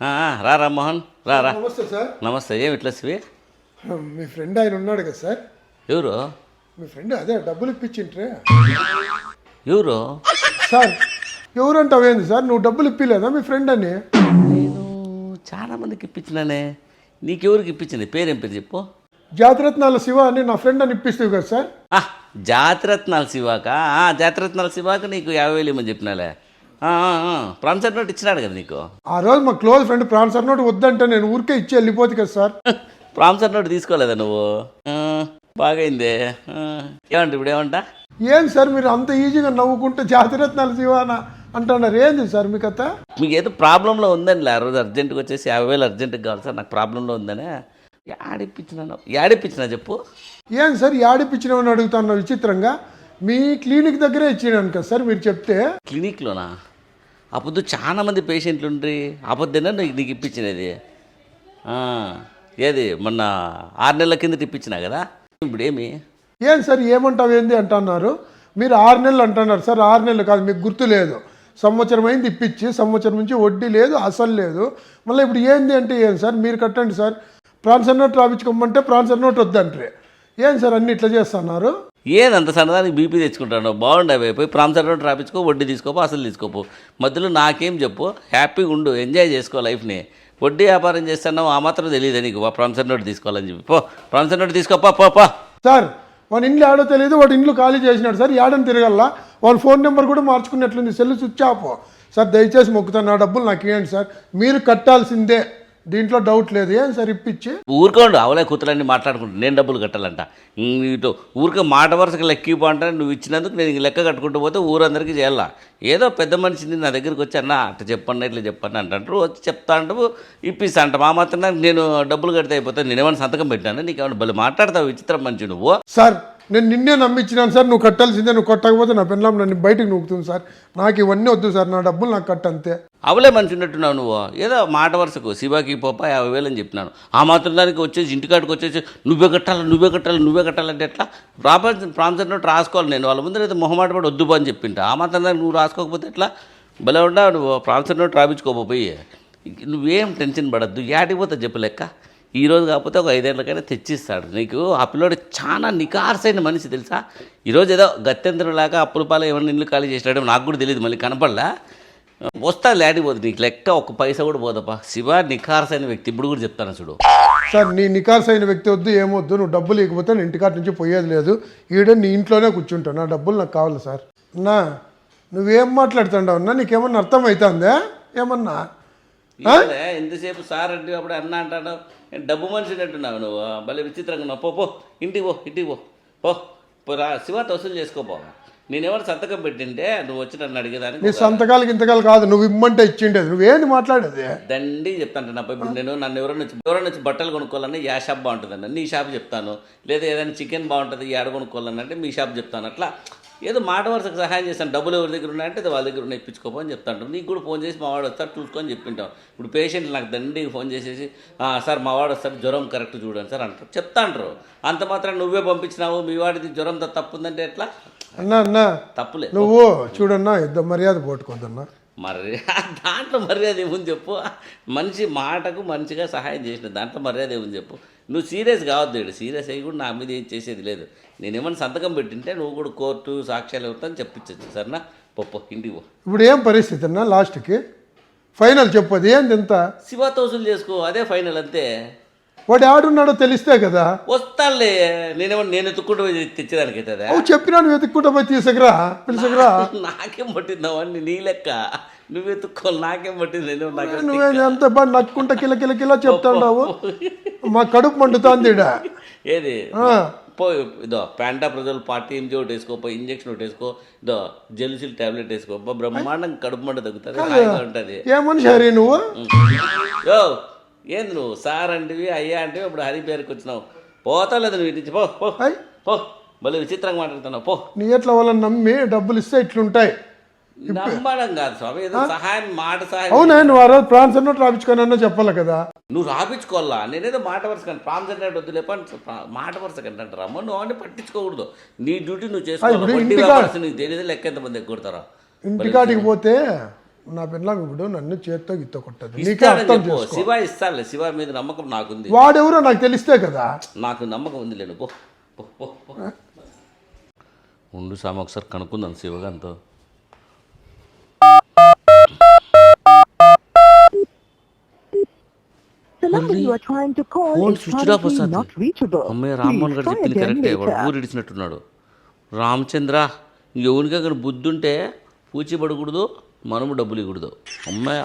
రా రా మోహన్. రా రా. నమస్తే సార్. నమస్తే. ఏమి ఇట్లా శివి మీ ఫ్రెండ్ ఆయన ఉన్నాడు కదా సార్. ఎవరు? మీ ఫ్రెండ్ అదే డబ్బులు ఇప్పించింట్రే ఎవరు? సార్ ఎవరంటావేంది సార్? నువ్వు డబ్బులు ఇప్పిలేదా మీ ఫ్రెండ్ అని? నేను చాలా మందికి ఇప్పించినానే. నీకెవరికి ఇప్పించింది? పేరేం పేరు చెప్పు? జాతిరత్నాల శివ అని నా ఫ్రెండ్ అని ఇప్పిస్తావు కదా సార్. ఆ, జాతిరత్నాల శివాక? ఆ, జాతిరత్నాల శివాక నీకు యాభై వేలు ఇమ్మని చెప్పినాలే. ప్రాన్సర్ నోట్ ఇచ్చినాడు కదా నీకు? ఆ రోజు మా క్లోజ్ ఫ్రెండ్ ప్రాన్సర్ నోట్ వద్దంటే నేను ఊరికే ఇచ్చి వెళ్ళిపోతుంది కదా సార్. ప్రాన్సర్ నోట్ తీసుకోలేదా నువ్వు? బాగైందే. ఏమంట ఇప్పుడు ఏమంటా? ఏం సార్ మీరు అంత ఈజీగా నవ్వుకుంటే జాతిరత్నాల శివ అని అంటున్నారు. ఏంది సార్ మీ కథ? మీకు ఏదో ప్రాబ్లంలో ఉందని ఆ రోజు అర్జెంటుగా వచ్చేసి యాభై వేలు అర్జెంటుగా కావాలి సార్ నాకు ప్రాబ్లంలో ఉందనే. యాడిప్పించినాను యాడిప్పించినా చెప్పు. ఏం సార్ యాడిపించినామని అడుగుతాను విచిత్రంగా. మీ క్లినిక్ దగ్గరే ఇచ్చినాను కదా సార్ మీరు చెప్తే. క్లినిక్లోనా? అప్పుడు చాలామంది పేషెంట్లు ఉండ్రి. అబద్ధంగా నీకు నీకు ఇప్పించినది ఏది? మొన్న ఆరు నెలల కింద ఇప్పించినా కదా? ఇప్పుడు ఏమి? ఏం సార్ ఏమంటావు ఏంది అంటున్నారు? మీరు ఆరు నెలలు అంటున్నారు సార్. ఆరు నెలలు కాదు మీకు గుర్తు లేదు. సంవత్సరం అయింది ఇప్పించి సంవత్సరం నుంచి వడ్డీ లేదు అసలు లేదు. మళ్ళీ ఇప్పుడు ఏంది అంటే ఏం సార్? మీరు కట్టండి సార్. ప్రాన్సర్ నోట్ రాపించుకోమంటే ప్రాన్సర్ నోట్ వద్దంటారు. ఏం సార్ అన్ని ఇట్లా చేస్తున్నారు? ఏదంత సన్నదానికి బీపీ తెచ్చుకుంటాను బాగుండవి పోయి ప్రాంసర్ రాపించుకో వడ్డీ తీసుకోపో అసలు తీసుకోపో. మధ్యలో నాకేం చెప్పు హ్యాపీగా ఉండు ఎంజాయ్ చేసుకో లైఫ్ని. వడ్డీ వ్యాపారం చేస్తున్నావు ఆ మాత్రం తెలియదు నీకు? ప్రాంసర్ నోట్ తీసుకోవాలని చెప్పి. పో ప్రాంసర్ నోట్ తీసుకోపా పో పో సార్ వాడి ఇంట్లో ఆడో తెలియదు వాడు ఇంట్లో ఖాళీ చేసినాడు సార్ ఏడని తిరగల్లా. వాళ్ళ ఫోన్ నెంబర్ కూడా మార్చుకున్నట్లుంది సెల్ స్విచ్ ఆఫ్. సార్ దయచేసి మొక్కుతాను నా డబ్బులు నాకు ఇవ్వండి సార్. మీరు కట్టాల్సిందే. దీంట్లో డౌట్ లేదు. ఏం సార్ ఇప్పించి ఊరుకోండు అవలే కూతురని మాట్లాడుకుంటా. నేను డబ్బులు కట్టాలంట. ఇటు ఊరికే మాట వరుసగా లెక్క అంటే నువ్వు ఇచ్చినందుకు నేను లెక్క కట్టుకుంటూ పోతే ఊరందరికీ చేయాలా? ఏదో పెద్ద మనిషిని నా దగ్గరికి వచ్చి అన్న అట్లా చెప్పండి ఇట్లా చెప్పండి అంటారు వచ్చి చెప్తా అంటావు ఇప్పిస్తా అంట మా మాత్రం నేను డబ్బులు కడితే అయిపోతే నేను ఏమైనా సంతకం పెట్టాను నీకు ఏమైనా భలే మాట్లాడతావు విచిత్రం మనిషి నువ్వు. సార్ నేను నిన్నే నమ్మించినాను సార్. నువ్వు కట్టాల్సిందే నువ్వు కట్టకపోతే నా పెళ్ళం నన్ను బయటికి నూకుతుంది సార్. నాకు ఇవన్నీ వద్దు సార్. నా డబ్బులు నాకు కట్టంతే. అవలే మనిషి ఉన్నట్టున్నావు నువ్వు. ఏదో మాట వరుసకు శివాకి పోపా యాభై వేలు అని చెప్పినాను. ఆ మాత్రం దానికి వచ్చేసి ఇంటికాడికి వచ్చేసి నువ్వే కట్టాలి నువ్వే కట్టాలి నువ్వే కట్టాలంటే ఎట్లా? ప్రాపర్ ప్రాంతం నోట్ రాసుకోవాలి నేను. వాళ్ళ ముందర అయితే మొహమాట పడి వద్దు అని చెప్పింటా. ఆ మాత్రం దానికి నువ్వు రాసుకోకపోతే ఎట్లా? భలే ఉండా నువ్వు. ప్రాంతం నోట్ రాపించుకోపోయి నువ్వేం టెన్షన్ పడద్దు. యాడికి పోతే చెప్పు లెక్క ఈ రోజు కాకపోతే ఒక ఐదేళ్ళకైనా తెచ్చిస్తాడు. నీకు ఆ పిల్లోడు చాలా నికార్సైన మనిషి తెలుసా? ఈరోజు ఏదో గత్యంతరం లేక అప్పుల పాలు ఏమైనా ఇల్లు ఖాళీ చేసినాడో నాకు కూడా తెలియదు. మళ్ళీ కనపడలా? వస్తా లేడికి పోతుంది నీకు లెక్క ఒక పైసా కూడా పోదప్పా. శివ నిఖార్సైన వ్యక్తి. ఇప్పుడు కూడా చెప్తాను చూడు. సార్ నీ నికార్స్ అయిన వ్యక్తి వద్దు ఏమొద్దు నువ్వు డబ్బులు ఇవ్వకపోతే నేను ఇంటికాటి నుంచి పోయేది లేదు. ఈడే నీ ఇంట్లోనే కూర్చుంటాను నా డబ్బులు నాకు కావాలి సార్. అన్నా నువ్వేం మాట్లాడుతుండవు అన్నా? నీకేమన్నా అర్థమవుతుందా ఏమన్నా? ఇవాళే ఎంతసేపు సార్ అంటే అప్పుడు అన్న అంటాడు. నేను డబ్బు మనిషి అంటున్నావు నువ్వు? భలే విచిత్రంగా ఉన్నావు. పో పో ఇంటికి పో ఇంటికి పో. పో పో రా శివ వసూలు చేసుకోపో నేనెవరు సంతకం పెట్టింటే నువ్వు వచ్చి నన్ను అడిగేదానికి నీ సంతకాలకి ఇంతకాలు కాదు నువ్వు ఇమ్మంటే ఇచ్చిండేది. నువ్వేంది మాట్లాడేది? దండి చెప్తాను నా ఇప్పుడు నేను నన్ను ఎవరైనా వచ్చి ఎవరైనా వచ్చి బట్టలు కొనుక్కోవాలన్నా యా షాప్ బాగుంటుందండి. నీ షాప్ చెప్తాను. లేదా ఏదైనా చికెన్ బాగుంటుంది కొనుక్కోవాలన్నా అంటే మీ షాప్ చెప్తాను. అట్లా ఏదో మాట వరుసకు సహాయం చేస్తాను. డబ్బులు ఎవరి దగ్గర ఉన్నాయంటే అది వాళ్ళ దగ్గర ఉన్నాయి చెప్తాను. నీకు కూడా ఫోన్ చేసి మా వాడు వస్తాడు చూసుకొని చెప్పింటాం ఇప్పుడు పేషెంట్లు నాకు దండి ఫోన్ చేసేసి "ఆ, సార్ మా వాడు వస్తాడు జ్వరం కరెక్ట్ చూడండి సార్ అంటారు. చెప్తా అంటారు అంత మాత్రం నువ్వే పంపించినావు మీ వాడిది జ్వరంతో తప్పు ఉందంటే ఎట్లా? అన్నా అన్నా తప్పులే. నువ్వు చూడన్నా ఇద్దరు మర్యాద పోట్టుకోద్దన్నా. మరి దాంట్లో మర్యాద ఏముంది చెప్పు. మనిషి మాటకు మంచిగా సహాయం చేసిన దాంట్లో మర్యాద ఏముంది చెప్పు. నువ్వు సీరియస్ కావద్దు ఇక్కడ సీరియస్ అయ్యి కూడా నా మీద ఏం చేసేది లేదు. నేనేమన్నా సంతకం పెట్టింటే నువ్వు కూడా కోర్టు సాక్ష్యాలు అవుతాను చెప్పించచ్చు. సరేనా? పప్పు ఇంటికి పో. ఇప్పుడు ఏం పరిస్థితి అన్నా లాస్ట్కి? ఫైనల్ చెప్పదు ఏంది ఎంత శివ తోసులు చేసుకో అదే ఫైనల్ అంతే. వాడు ఆడున్నాడో తెలిస్తే కదా. వస్తానులే నేనేమన్నా నేను ఎత్తుక్కుంటూ పోయి తెచ్చేదానికి అవుతుందా? అవు చెప్పినా నువ్వు వెతుక్కుంటా పోయి తీసుకురా పిలుచుకురా నాకేం పట్టిందావని నీ లెక్క. నువ్వు ఎత్తుక్కోవాలి నాకేం పట్టింది? నేను నాకు నువ్వే అంత బాగా నట్టుకుంటా కిల కిల కిల చెప్తాండావు. మా కడుపు మండుతాంది ఈడ. ఏది? పో ఇదో ప్యాంటా ప్రజలు పార్టీ ఎంజీ ఒకటి వేసుకో పో ఇంజక్షన్ ఒకటి వేసుకో ఇదో జెలుసిల్ టాబ్లెట్ వేసుకో. బ్రహ్మాండం కడుపు మంట తగ్గుతుంది ఉంటుంది. ఏ మనిషి హరి నువ్వు? ఏంది నువ్వు సార్ అంటివి అయ్యా అంటే ఇప్పుడు హరి పేరుకి వచ్చినావు. పోతా లేదు నువ్వు ఇటు పో పో. పో. భలే విచిత్రంగా మాట్లాడుతున్నావు. పో. నీ ఎట్లా వాళ్ళని నమ్మి డబ్బులు ఇస్తే ఇట్లుంటాయి. నమ్మడం కాదు స్వామి ఏదో సహాయం మాట సహాయం అవునా నువ్వు ఆ రోజు ప్రాన్స్ అన్నట్టు రాపించుకొని చెప్పాలి కదా. నువ్వు రాపించుకోవాలా? నేనేదో మాట వరుస కానీ ప్రాన్స్ అంటే వద్దులే మాట వరుస కంటే అంటారా నువ్వు అవన్నీ పట్టించుకోకూడదు. నీ డ్యూటీ నువ్వు చేసుకోవాలి? నీకు తెలియదు లెక్క ఎంతమంది ఎగ్గొడతారా ఇంటికాడికి పోతే నా పిల్లం ఇప్పుడు నన్ను చేత్తో గిత్త కొట్టదు. నీకే అర్థం చేసుకో. శివ ఇస్తాడులే శివ మీద నమ్మకం నాకుంది. వాడెవరో నాకు తెలిస్తే కదా. నాకు నమ్మకం ఉంది లేను పో. ఉండు సామ ఒకసారి కనుక్కుందాం శివగాంతో ఫోన్ స్విచ్ ఆఫ్ వస్తుంది. అమ్మయ్య రామ్మోహన్ గారు చెప్పింది కరెక్టే. వాడు later. ఊరు ఇడిచినట్టున్నాడు రామచంద్ర ఎవరికి అక్కడ బుద్ధి ఉంటే పూచి పడకూడదు. మనము డబ్బులు ఇవ్వకూడదు. అమ్మాయ?